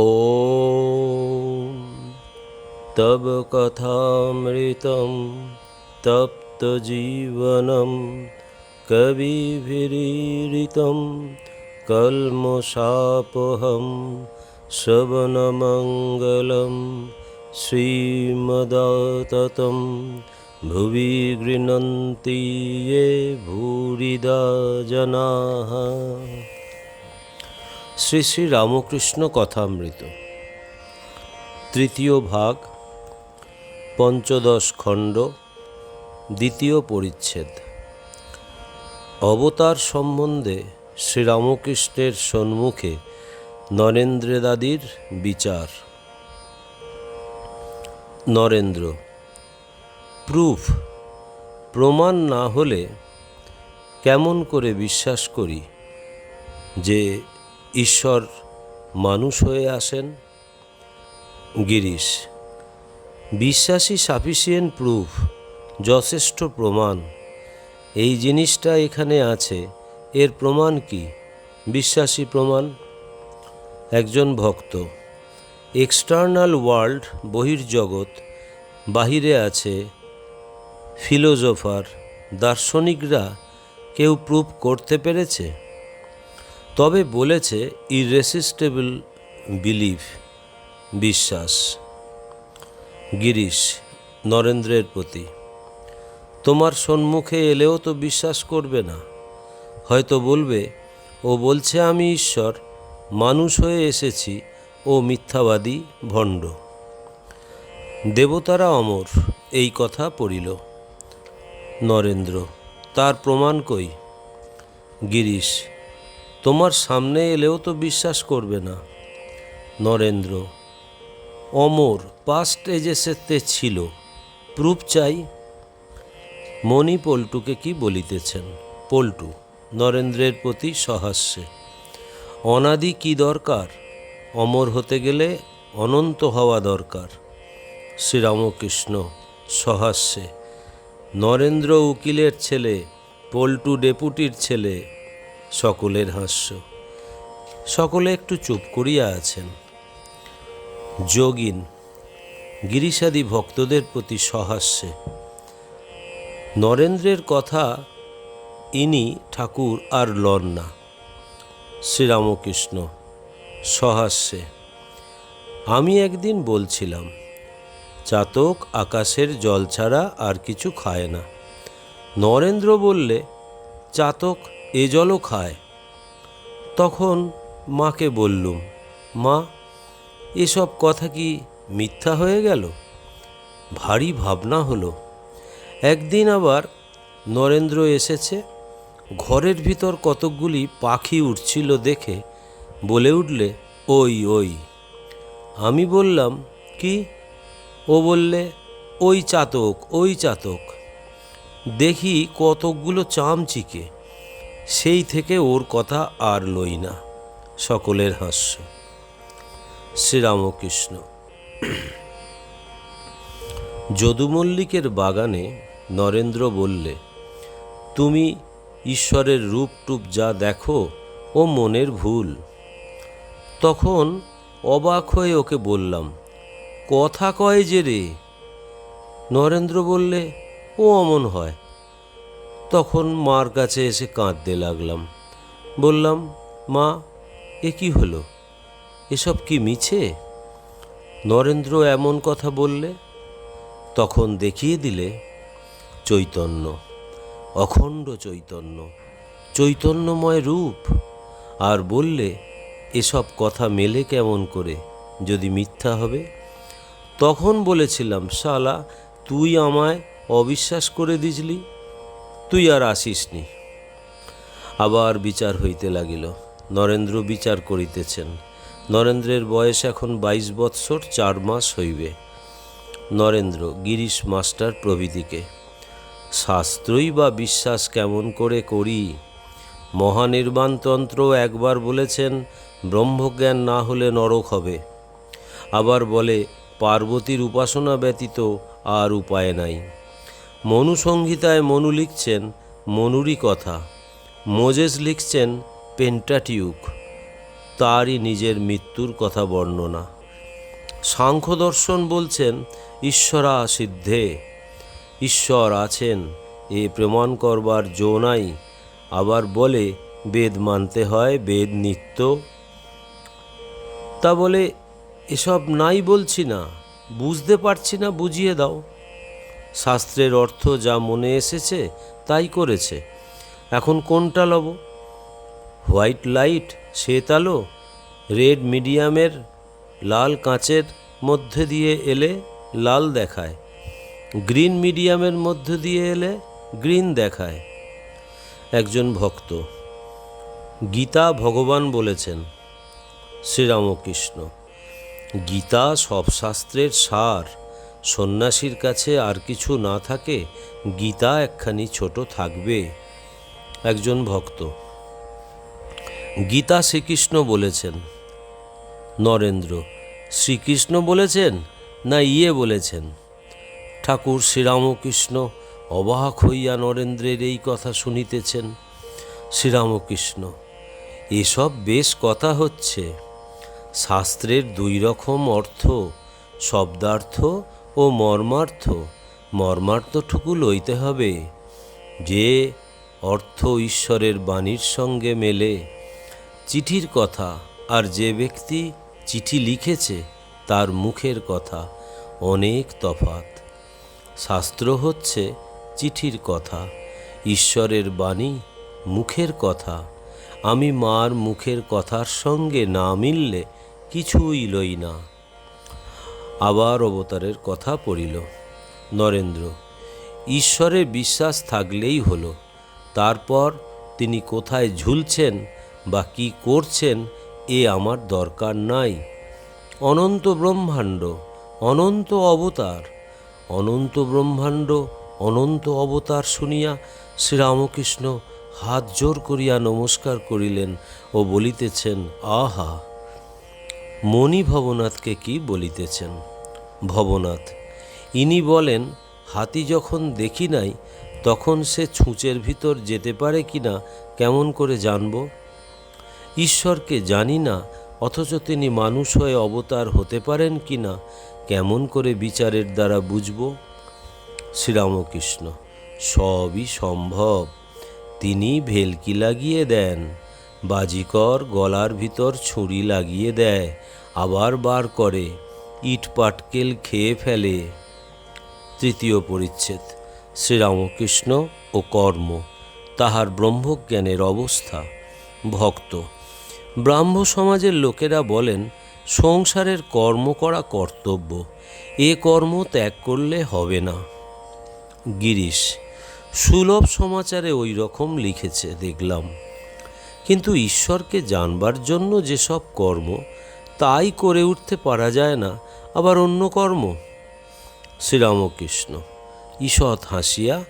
ॐ तव कथामृतं तप्तजीवनं कविभिरीडितं कल्मषापहं श्रवणमङ्गलं श्रीमदाततं भुवि गृह्णन्ति ये भूरिदा जनाः শ্রী শ্রী রামকৃষ্ণ কথামৃত। তৃতীয় ভাগ, পঞ্চদশ খণ্ড, দ্বিতীয় পরিচ্ছেদ। অবতার সম্বন্ধে শ্রীরামকৃষ্ণের সম্মুখে নরেন্দ্রদাদির বিচার। নরেন্দ্র, প্রুফ, প্রমাণ না হলে কেমন করে বিশ্বাস করি যে ঈশ্বর মানুষ হয়ে আসেন? গিরিশ, বিশ্বাসী সাফিসিয়েন্ট প্রুফ, যথেষ্ট প্রমাণ। এই জিনিসটা এখানে আছে, এর প্রমাণ কি? বিশ্বাসী প্রমাণ? একজন ভক্ত এক্সটার্নাল ওয়ার্ল্ড বহির্জগৎ, বাহিরে আছে ফিলোজফার দার্শনিকরা কেউ প্রুফ করতে পেরেছে? তবে বলেছে ইরেসিস্টেবল বিলিভ বিশ্বাস। গিরিশ, নরেন্দ্রের প্রতি, তোমার সম্মুখে এলেও তো বিশ্বাস করবে না। হয়তো বলবে, ও বলছে আমি ঈশ্বর, মানুষ হয়ে এসেছি, ও মিথ্যাবাদী ভণ্ড। দেবতারা অমর, এই কথা পড়িল। নরেন্দ্র, তার প্রমাণ কই? গিরিশ তোমার সামনে এলেও তো বিশ্বাস করবে না। নরেন্দ্র, অমর পাস্ট এজেসেতে ছিল, প্রুফ চাই। মণি পল্টুকে কি বলিতেছেন? পল্টু, নরেন্দ্রের প্রতি সহাস্যে, অনাদি কি দরকার? অমর হতে গেলে অনন্ত হওয়া দরকার। শ্রীরামকৃষ্ণ সহাস্যে, নরেন্দ্র উকিলের ছেলে, পল্টু ডেপুটির ছেলে সকলের হাস্য। সকলে একটু চুপ করিয়া আছেন। যোগিন, গিরিশাদি ভক্তদের প্রতি সহাস্যে। নরেন্দ্রের কথা ইনি ঠাকুর আর লন না। শ্রীরামকৃষ্ণ, সহাস্যে। আমি একদিন বলছিলাম, চাতক আকাশের জল ছাড়া আর কিছু খায় না। নরেন্দ্র বললে, চাতক এ জলও খায়। তখন মাকে বললুম, মা, এসব কথা কি মিথ্যা হয়ে গেল? ভারী ভাবনা হলো। একদিন আবার নরেন্দ্র এসেছে, ঘরের ভিতর কতকগুলি পাখি উঠছিল দেখে বলে উঠলে, ওই ওই। আমি বললাম, কি? ও বললে, ওই চাতক ওই চাতক। দেখি কতকগুলো চামচিকে। সেই থেকে ওর কথা আর লই না, সকলের হাস্য। শ্রীরামকৃষ্ণ। যদু মল্লিকের বাগানে নরেন্দ্র বললে, তুমি ঈশ্বরের রূপ টুপ যা দেখো, ও মনের ভুল। তখন অবাক হয়ে ওকে বললাম, কথা কয় যে রে? নরেন্দ্র বললে, ও অমন হয় তখন মার কাছে এসে কাঁদতে লাগলাম। বললাম, মা, এ কি হলো? এসব কি মিছে? নরেন্দ্র এমন কথা বললে, তখন দেখিয়ে দিলে, চৈতন্য, অখণ্ড চৈতন্য, চৈতন্যময় রূপ। আর বললে, এসব কথা মেলে কেমন করে? যদি মিথ্যা হবে? তখন বলেছিলাম, শালা, তুই আমায় অবিশ্বাস করে দিজলি তুই আর আসিসনি। আবার বিচার হইতে লাগিল। নরেন্দ্র বিচার করিতেছেন। নরেন্দ্রের বয়স এখন বাইশ বৎসর, চার মাস হইবে। নরেন্দ্র, গিরিশ মাস্টার প্রভৃতিকে, শাস্ত্রই বা বিশ্বাস কেমন করে করি? মহানির্বাণতন্ত্র একবার বলেছেন, ব্রহ্মজ্ঞান না হলে নরক হবে। আবার বলে, পার্বতীর উপাসনা ব্যতীত আর উপায় নাই। মনুসংহিতায় মনু লিখছেন মনুরই কথা। মোজেস লিখছেন পেন্টাটিউক। তারই নিজের মৃত্যুর কথা বর্ণনা। সাংখ্য দর্শন বলছেন, ঈশ্বরা সিদ্ধে। ঈশ্বর আছেন, এ প্রমাণ করবার জো নাই। আবার বলে, বেদ মানতে হয়, বেদ নিত্য। তা বলে, এসব নাই বলছি না। বুঝতে পারছি না, বুঝিয়ে দাও। শাস্ত্রের অর্থ যা মনে এসেছে তাই করেছে। এখন কোনটা লব? হোয়াইট লাইট, শ্বেত আলো, রেড মিডিয়ামের লাল কাঁচের মধ্যে দিয়ে এলে লাল দেখায়। গ্রিন মিডিয়ামের মধ্যে দিয়ে এলে গ্রিন দেখায়। একজন ভক্ত, গীতা ভগবান বলেছেন, শ্রীরামকৃষ্ণ, গীতা সব শাস্ত্রের সার সন্ন্যাসীর কাছে আর কিছু না থাকে, গীতা একখানি ছোট থাকবে। একজন ভক্ত। গীতা শ্রীকৃষ্ণ বলেছেন। নরেন্দ্র, শ্রীকৃষ্ণ বলেছেন না ইয়ে বলেছেন? ঠাকুর শ্রীরামকৃষ্ণ অবাক হইয়া নরেন্দ্রের এই কথা শুনিতেছেন। শ্রীরামকৃষ্ণ, এসব বেশ কথা হচ্ছে। শাস্ত্রের দুই রকম অর্থ, শব্দার্থ ও মর্মার্থ, মর্মার্থটুকু লইতে হবে। যে অর্থ ঈশ্বরের বাণীর সঙ্গে মেলে, চিঠির কথা, আর যে ব্যক্তি চিঠি লিখেছে, তার মুখের কথা, অনেক তফাত শাস্ত্র হচ্ছে, চিঠির কথা, ঈশ্বরের বাণী, মুখের কথা। আমি মার মুখের কথার সঙ্গে না মিললে কিছুই লই না। আবার অবতারের কথা পড়িল। নরেন্দ্র, ঈশ্বরে বিশ্বাস থাকলেই হলো। তারপর তিনি কোথায় ঝুলছেন বা কি করছেন এ আমার দরকার নাই। অনন্ত ব্রহ্মাণ্ড, অনন্ত অবতার, অনন্ত ব্রহ্মাণ্ড, অনন্ত অবতার শুনিয়া শ্রীরামকৃষ্ণ হাত জোর করিয়া নমস্কার করিলেন ও বলিতেছেন, আহা মণি ভবনাথকে কি বলিতেছেন? ভবনাথ। ইনি বলেন, হাতি যখন দেখি নাই, তখন সে ছুঁচের ভিতর যেতে পারে কি না কেমন করে জানব? ঈশ্বরকে জানি না, অথচ তিনি মানুষ হয়ে অবতার হতে পারেন কি না কেমন করে বিচারের দ্বারা বুঝব? শ্রীরামকৃষ্ণ, সবই সম্ভব। তিনি ভেলকি লাগিয়ে দেন, বাজিকর গলার ভিতর ছুরি লাগিয়ে দেয়, আবার বার করে। ইট পাটকেল খেয়ে ফেলে। তৃতীয় পরিচ্ছেদ, শ্রীরামকৃষ্ণ ও কর্ম, তাহার ব্রহ্মজ্ঞানের অবস্থা। ভক্ত, ব্রাহ্ম সমাজের লোকেরা বলেন, সংসারের কর্ম করা কর্তব্য, এ কর্ম ত্যাগ করলে হবে না। গিরিশ, সুলভ সমাচারে ওই রকম লিখেছে, দেখলাম। কিন্তু ঈশ্বরকে জানবার জন্য যেসব কর্ম, তাই করে উঠতে পারা যায় না আবার অন্য কর্ম? শ্রীরামকৃষ্ণ ঈষৎ হাসিয়া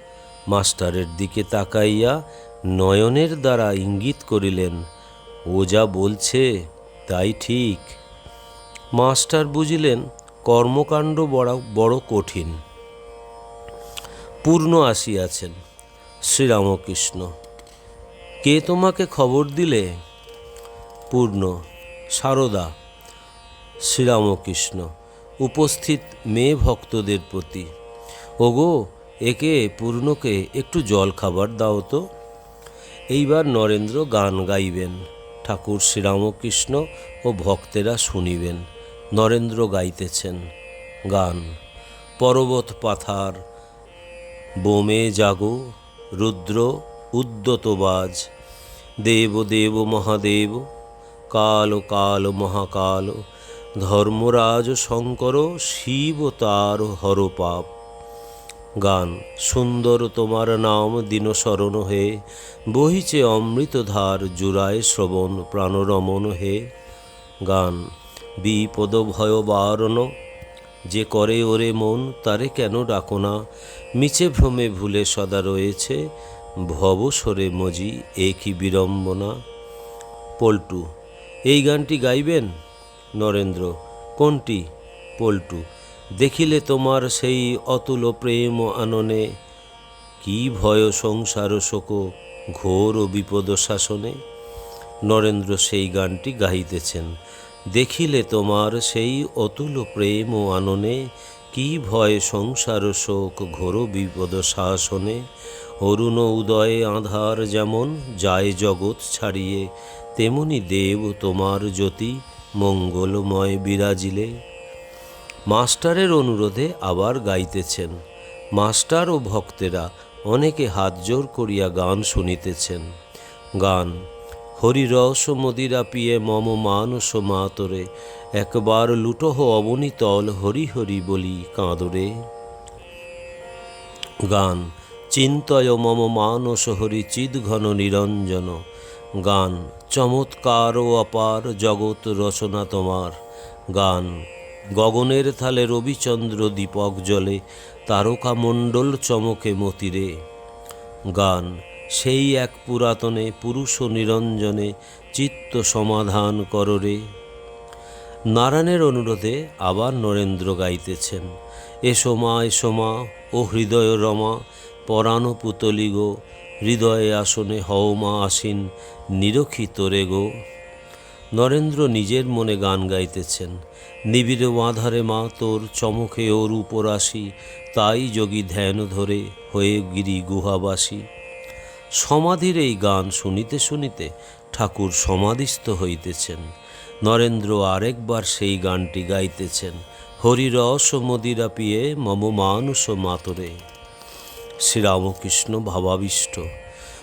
মাস্টারের দিকে তাকাইয়া নয়নের দ্বারা ইঙ্গিত করিলেন, ও যা বলছে তাই ঠিক। মাস্টার বুঝিলেন, কর্মকাণ্ড বড় বড় কঠিন। পূর্ণ আসিয়াছেন শ্রীরামকৃষ্ণ। কে তোমাকে খবর দিলে? পূর্ণ, সারদা। শ্রীরামকৃষ্ণ উপস্থিত মেয়ে ভক্তদের প্রতি। ওগো, একে পূর্ণকে একটু জল খাবার দাও তো। এইবার নরেন্দ্র গান গাইবেন, ঠাকুর শ্রীরামকৃষ্ণ ও ভক্তেরা শুনিবেন, নরেন্দ্র গাইতেছেন গান। পর্বত পাথার, বোমে জাগো, রুদ্র উদ্যতবাজ দেব দেব মহাদেব, কাল কাল মহাকাল ধর্মরাজ শঙ্কর শিব তার হরপাপ। গান, সুন্দর তোমার নাম দিনশরণ হে, বহিছে অমৃতধার জুড়ায় শ্রবণ প্রাণরমণ হে। গান, বিপদ ভয় বারণ, যে করে ওরে মন তারে কেন ডাকো না? মিছে ভ্রমে ভুলে সদা রয়েছে ভবসরে মজি একই বিড়ম্বনা। পল্টু, এই গানটি গাইবেন? নরেন্দ্র, কোনটি? পল্টু, দেখিলে তোমার সেই অতুল প্রেম আননে, কি ভয় সংসার শোক, ঘোর ও বিপদ শাসনে? নরেন্দ্র সেই গানটি গাইতেছেন দেখিলে তোমার সেই অতুল প্রেম ও আননে, কি ভয় সংসার শোক, ঘোর বিপদ শাসনে? অরুণ উদয়ে আধার যেমন, যায় জগৎ ছাড়িয়ে, তেমনি দেব তোমার জ্যোতি মঙ্গলময় বিরাজিলে। মাস্টারের অনুরোধে আবার গাইতেছেন। মাস্টার ও ভক্তেরা অনেকে হাত জোর করিয়া গান শুনিতেছেন। গান হরিরস মদিরা পিয়ে মম মানস মাতরে, একবার লুটহ অবনীতল হরি হরি বলি কাঁদরে। গান, চিন্তয় মম মানস হরি চিদ ঘন নিরঞ্জন গান, চমৎকার ও অপার জগৎ রচনা তোমার। গান, গগনের থালে রবিচন্দ্র দীপক জলে তারকা মণ্ডল চমকে মতিরে। গান, সেই এক পুরাতনে পুরুষ নিরঞ্জনে চিত্ত সমাধান কররে। নারায়ণের অনুরোধে আবার নরেন্দ্র গাইতেছেন। এসো মা এসো মা, ও হৃদয় রমা, পরাণ পুতলিগ হৃদয়ে আসনে হও মা আসিন নিরখি তোরে গো। নরেন্দ্র নিজের মনে গান গাইতেছেন। নিবিড় আধারে মা, তোর চমকে ওর আসি তাই যোগী ধ্যান ধরে হয়ে গিরি গুহাবাসী। সমাধির এই গান শুনিতে শুনিতে ঠাকুর সমাধিস্থ হইতেছেন। নরেন্দ্র আরেকবার সেই গানটি গাইতেছেন। হরিরস মদিরা পিয়ে মম মানুষ মাতরে। শ্রীরামকৃষ্ণ ভাবাবিষ্ট।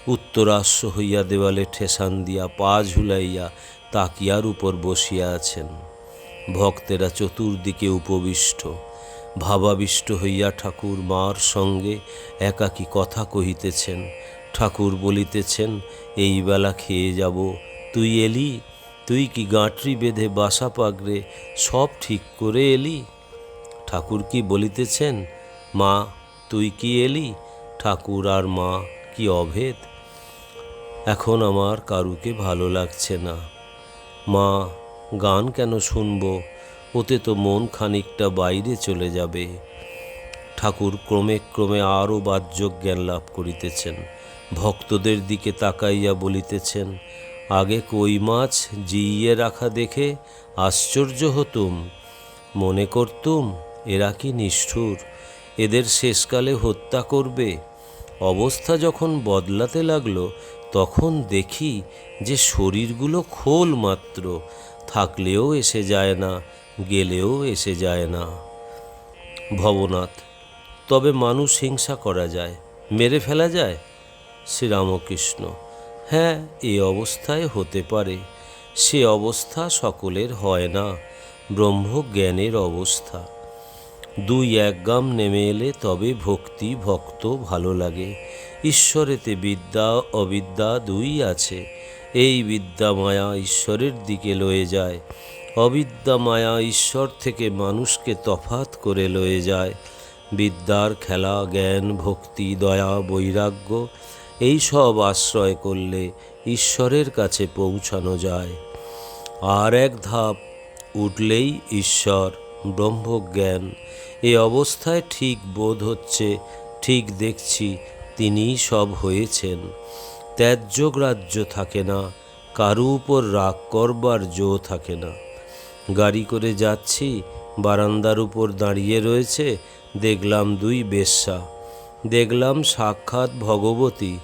উত্তরাশ্ব হইয়া দেওয়ালে ঠেসান দিয়া পা ঝুলাইয়া তাকিয়ার উপর বসিয়া আছেন। ভক্তেরা চতুর্দিকে উপবিষ্ট। ভাবাবিষ্ট হইয়া ঠাকুর মার সঙ্গে একাকী কথা কহিতেছেন। ঠাকুর বলিতেছেন, এই বেলা খেয়ে যাব। তুই এলি? তুই কি গাঁটরি বেঁধে বাসা পাগড়ে সব ঠিক করে এলি? ঠাকুর কি বলিতেছেন, মা, তুই কি এলি? ঠাকুর আর মা কি অভেদ? এখন আমার কারুকে ভালো লাগছে না। মা, গান কেন শুনব? ওতে তো মন খানিকটা বাইরে চলে যাবে। ঠাকুর ক্রমে ক্রমে আরও বাহ্য জ্ঞান লাভ করিতেছেন। ভক্তদের দিকে তাকাইয়া বলিতেছেন, আগে কই মাছ জিইয়ে রাখা দেখে আশ্চর্য হতুম। মনে করতুম এরা কি নিষ্ঠুর, এদের শেষকালে হত্যা করবে। অবস্থা যখন বদলাতে লাগল তখন দেখি যে শরীরগুলো খোল মাত্র, থাকলেও এসে যায় না, গেলেও এসে যায় না। ভবনাথ, তবে মানুষ হিংসা করা যায়, মেরে ফেলা যায়? শ্রীরামকৃষ্ণ হ্যাঁ এ অবস্থায় হতে পারে, সে অবস্থা সকলের হয় না ব্রহ্মজ্ঞানের অবস্থা। দুই এক গাম নেমে এলে তবে ভক্তি, ভক্ত ভালো লাগে ঈশ্বরেতে বিদ্যা অবিদ্যা দুই আছে। এই বিদ্যা মায়া ঈশ্বরের দিকে লয়ে যায়। অবিদ্যা মায়া ঈশ্বর থেকে মানুষকে তফাত করে লয়ে যায়। বিদ্যার খেলা, জ্ঞান, ভক্তি, দয়া, বৈরাগ্য, এই সব আশ্রয় করলে ঈশ্বরের কাছে পৌঁছানো যায়। আর এক ধাপ উঠলেই ঈশ্বর, ব্রহ্মজ্ঞান। এ অবস্থায় ঠিক বোধ হচ্ছে, ঠিক দেখছি তিনিই সব হয়েছেন। ত্যায্য গ্রাহ্য থাকে না, কারু উপর রাগ করবার জো থাকে না। গাড়ি করে যাচ্ছি, বারান্দার উপর দাঁড়িয়ে রয়েছে, দেখলাম দুই বেশ্যা। দেখলাম সাক্ষাৎ ভগবতী,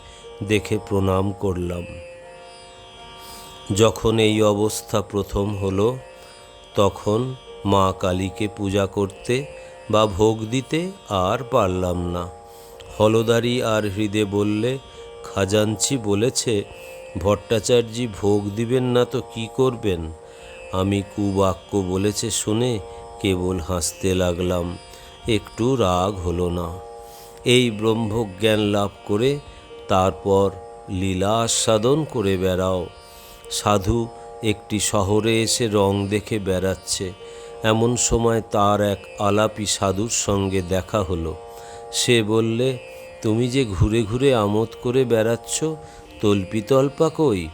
দেখে প্রণাম করলাম। যখন এই অবস্থা প্রথম হলো, তখন মা কালীকে পূজা করতে বা ভোগ দিতে আর পারলাম না। হলদারি আর হৃদে বললে, খাজাঞ্চি বলেছে, ভট্টাচার্যি ভোগ দিবেন না তো কি করবেন? আমি কুবাক্য বলেছে শুনে কেবল হাসতে লাগলাম, একটু রাগ হলো না। এই ব্রহ্মজ্ঞান লাভ করে তারপর লীলা আস্বাদন করে বেড়াও। সাধু একটি শহরে এসে রং দেখে বেড়াচ্ছে। এমন সময় তার এক আলাপি সাধুর সঙ্গে দেখা হলো। সে বললে, তুমি যে ঘুরে ঘুরে আমোদ করে বেড়াচ্ছ তল্পিতল্পা কই?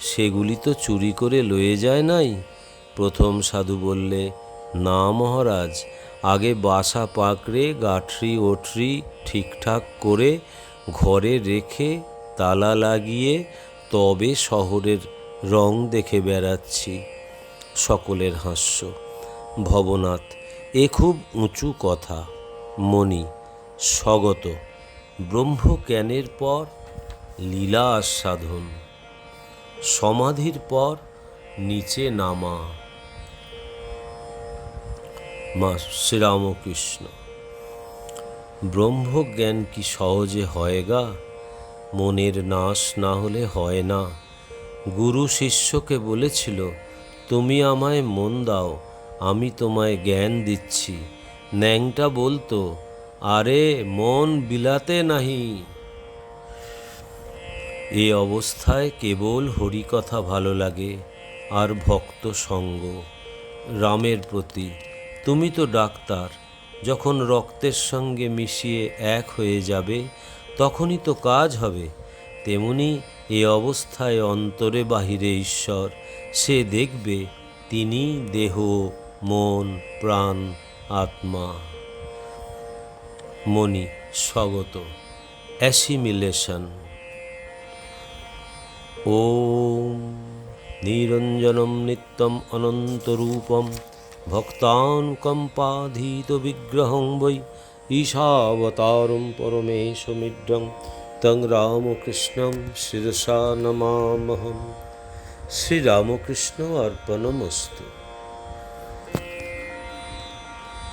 সেগুলি তো চুরি করে লয়ে যায় নাই? প্রথম সাধু বললে, না মহারাজ, আগে বাসা পাকড়ে, গাঠরি ওঠরি ঠিকঠাক করে ঘরে রেখে তালা লাগিয়ে তবে শহরের রং দেখে বেড়াচ্ছি। সকলের হাস্য। ভবনাথ, এ খুব উঁচু কথা, মণি স্বগত। ব্রহ্মজ্ঞানের পর লীলা আস্বাদন। সমাধির পর নিচে নামা। মা শ্রীরামকৃষ্ণ, ব্রহ্মজ্ঞান কি সহজে হয় গা? মনের নাশ না হলে হয় না। গুরু শিষ্যকে বলেছিল, তুমি আমায় মন দাও, আমি তোমায় জ্ঞান দিচ্ছি। ন্যাংটা বলতো আরে মন বিলাতে নাহি। এ অবস্থায় কেবল হরিকথা ভালো লাগে আর ভক্ত সঙ্গ। রামের প্রতি, তুমি তো ডাক্তার, যখন রক্তের সঙ্গে মিশিয়ে এক হয়ে যাবে, তখনই তো কাজ হবে। তেমনি এ অবস্থায় অন্তরে বাহিরে ঈশ্বর, সে দেখবে, তিনি দেহ, মন, প্রাণ, আত্মা। মনি স্বগত অ্যাসিমিলেশন। ও নিরঞ্জনম নিত্যম অনন্তরূপম ভক্তানুকম্পাধীত বিগ্রহং বৈ ঈশাবতারম পরমেশমিড্রং তং রামকৃষ্ণম শিরসা নমামহম। শ্রীরামকৃষ্ণ অর্পণমস্তু।